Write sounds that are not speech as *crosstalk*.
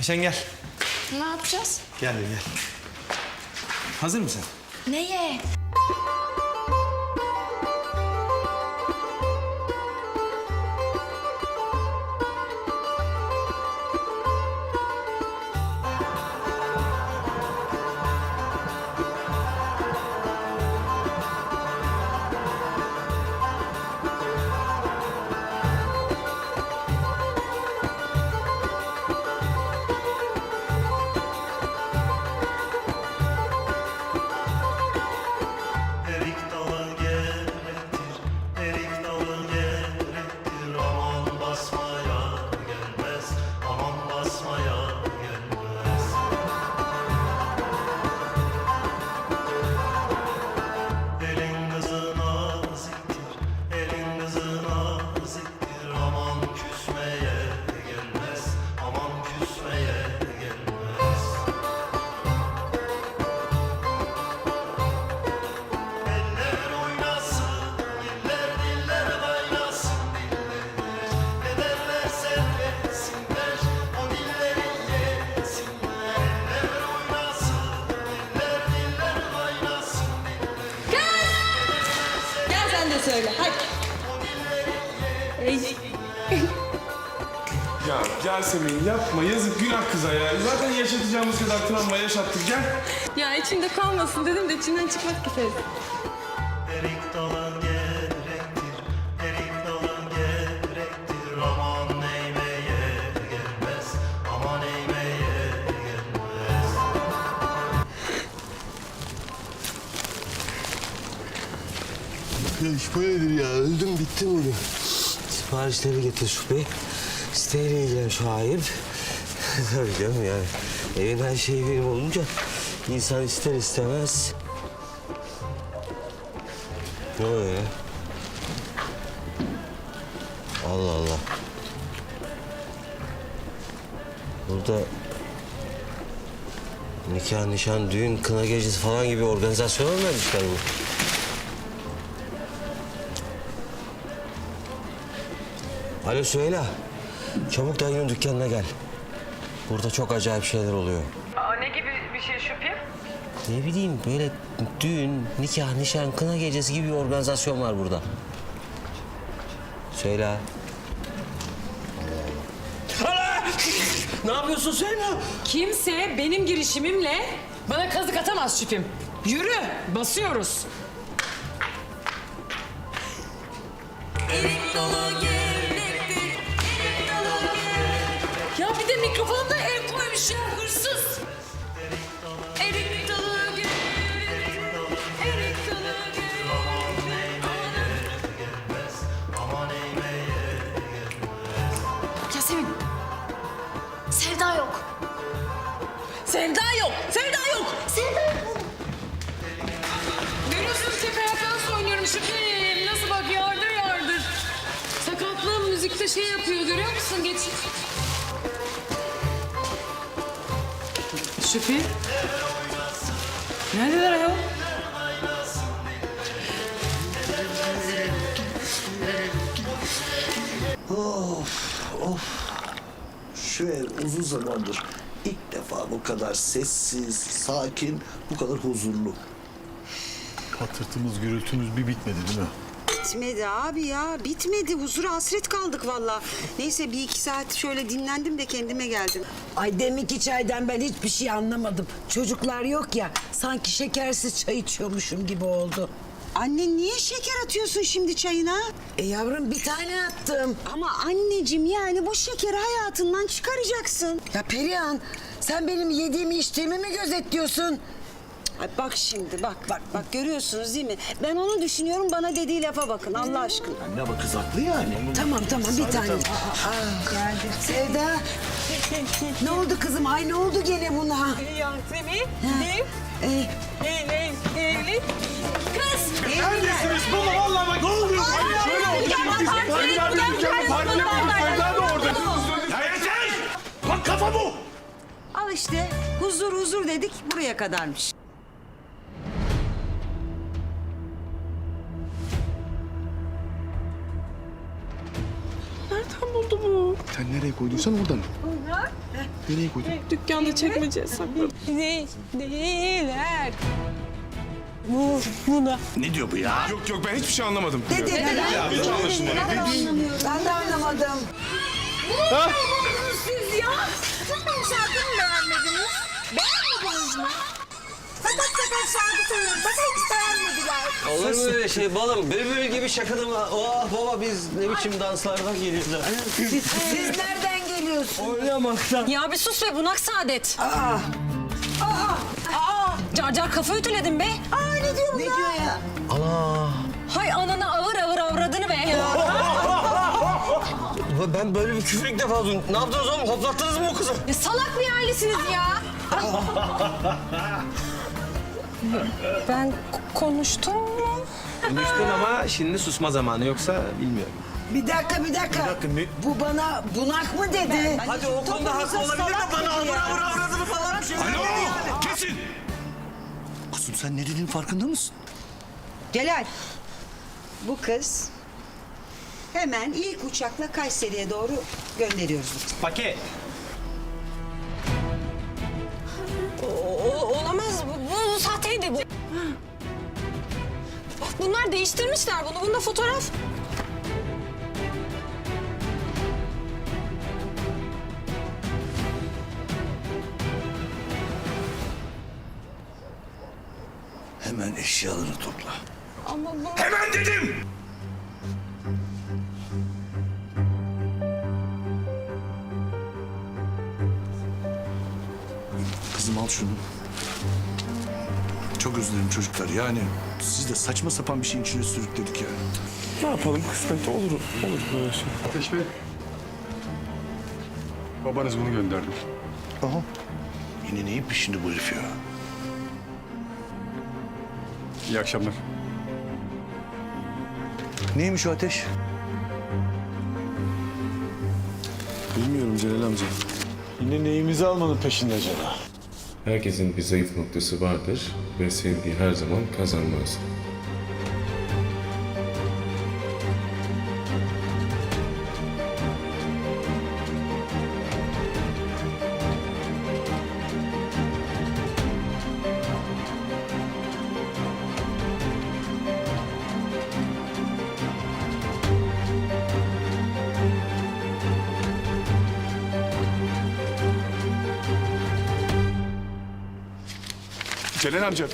Sen gel. Ne yapacağız? Gel gel. Hazır mısın? Neye? Söyle hadi. Ya Yasemin yapma yazık günah kıza ya. Zaten yaşatacağımız kadar travma yaşattık gel. Ya içimde kalmasın dedim de içimden çıkmak istedim. Ya iş böyledir ya. Öldüm bittim bunu. Siparişleri getir bey. Siteyle ilgilen şu ayıp. *laughs* Tabii canım yani. Evin her şeyi benim olunca insan ister istemez. Ne oluyor ya? Allah Allah. Burada nikah, nişan, düğün, kına gecesi falan gibi organizasyon mu vermişler bu? Alo Süheyla. Çabuk dayının dükkanına gel. Burada çok acayip şeyler oluyor. Aa, ne gibi bir şey şüphem? Ne bileyim böyle düğün, nikah, nişan, kına gecesi gibi bir organizasyon var burada. Süheyla. ne yapıyorsun Süheyla? Kimse benim girişimimle bana kazık atamaz şüphem. Yürü, basıyoruz. Ya bir de mikrofona da el koymuş ya hırsız. Erik dalı gül, erik dalı gül. Yasemin. Sevda yok. Sevda yok, sevda yok. Sevda yok. Görüyorsunuz ayaktan nasıl oynuyorum şüphem. Nasıl bak yardır yardır. Sakatlığım müzikte şey yapıyor görüyor musun? Geç. Şüphem. Neredeler ayol? Şu ev uzun zamandır ilk defa bu kadar sessiz, sakin, bu kadar huzurlu. Patırtımız, gürültümüz bir bitmedi değil mi? Bitmedi abi ya. Bitmedi. Huzura hasret kaldık valla. Neyse bir iki saat şöyle dinlendim de kendime geldim. Ay demek ki çaydan ben hiçbir şey anlamadım. Çocuklar yok ya sanki şekersiz çay içiyormuşum gibi oldu. Anne niye şeker atıyorsun şimdi çayına? E yavrum bir tane attım. Ama anneciğim yani bu şekeri hayatından çıkaracaksın. Ya Perihan sen benim yediğimi içtiğimi mi gözetliyorsun? Ay bak şimdi bak bak bak görüyorsunuz değil mi? Ben onu düşünüyorum bana dediği lafa bakın Allah aşkına. Anne ama kız haklı yani. Tamam tamam bir tane. Aa, aa, geldi. Sevda. ne oldu kızım? Ay ne oldu gene buna? Yasemin, Ee, Neredesiniz baba vallahi bak. Ne oluyor? Hayır şöyle oldu. Ferdi abi dükkanı fark etmedik. Ferdi abi orada. Ya yeter! Bak kafa bu! Al işte huzur huzur dedik buraya kadarmış. Buldu bu? Sen nereye koyduysan orada mı? Nereye koydun? Dükkanda çekmeceye sakladım. Ne, neler? Bu, buna. Ne diyor bu ya? Yok yok ben hiçbir şey anlamadım. Ne dedi? Ben de anlamadım. Siz ya. Şarkımı beğenmediniz. Beğenmediniz mi? Fakat fakat şarkı söylüyorum. Fakat hiç beğenmediler. Olur mu öyle şey balım? Bülbül gibi şakıdım. Oh baba biz ne biçim danslardan geliyoruz. Siz, siz nereden geliyorsunuz? Ya bir sus be bunak saadet. Aa, Car car kafa ütüledin be. aa ne diyor bu ne diyor ya? Hay anana ağır ağır avradını be. Ben böyle bir küfür ilk defa duydum. Ne yaptınız oğlum? Hoplattınız mı o kızı? Ya salak bir ailesiniz ya. *laughs* ben konuştum mu? Konuştun ama şimdi susma zamanı yoksa bilmiyorum. Bir dakika bir dakika. Bu bana bunak mı dedi? Hadi o konuda haklı olabilir mi? Bana avır avır avradını falan bir şey Alo! Kesin! Kızım sen ne dediğinin farkında mısın? Celal. Bu kız hemen ilk uçakla Kayseri'ye doğru gönderiyoruz. Paket. Değiştirmişler bunu. Bunda fotoğraf. Hemen eşyalarını topla. Ama bu... Hemen dedim! Kızım al şunu. Çok özledim çocuklar. Yani siz de saçma sapan bir şeyin içine sürükledik ya. Ne yapalım kısmet olur. Olur böyle şey. Ateş Bey. Babanız bunu gönderdi. Aha. Yine neyin peşinde bu herif ya? İyi akşamlar. Neymiş o ateş? Bilmiyorum Celal amca. Yine neyimizi almanın peşinde acaba? Herkesin bir zayıf noktası vardır ve sevdiği her zaman kazanmaz. Celal amca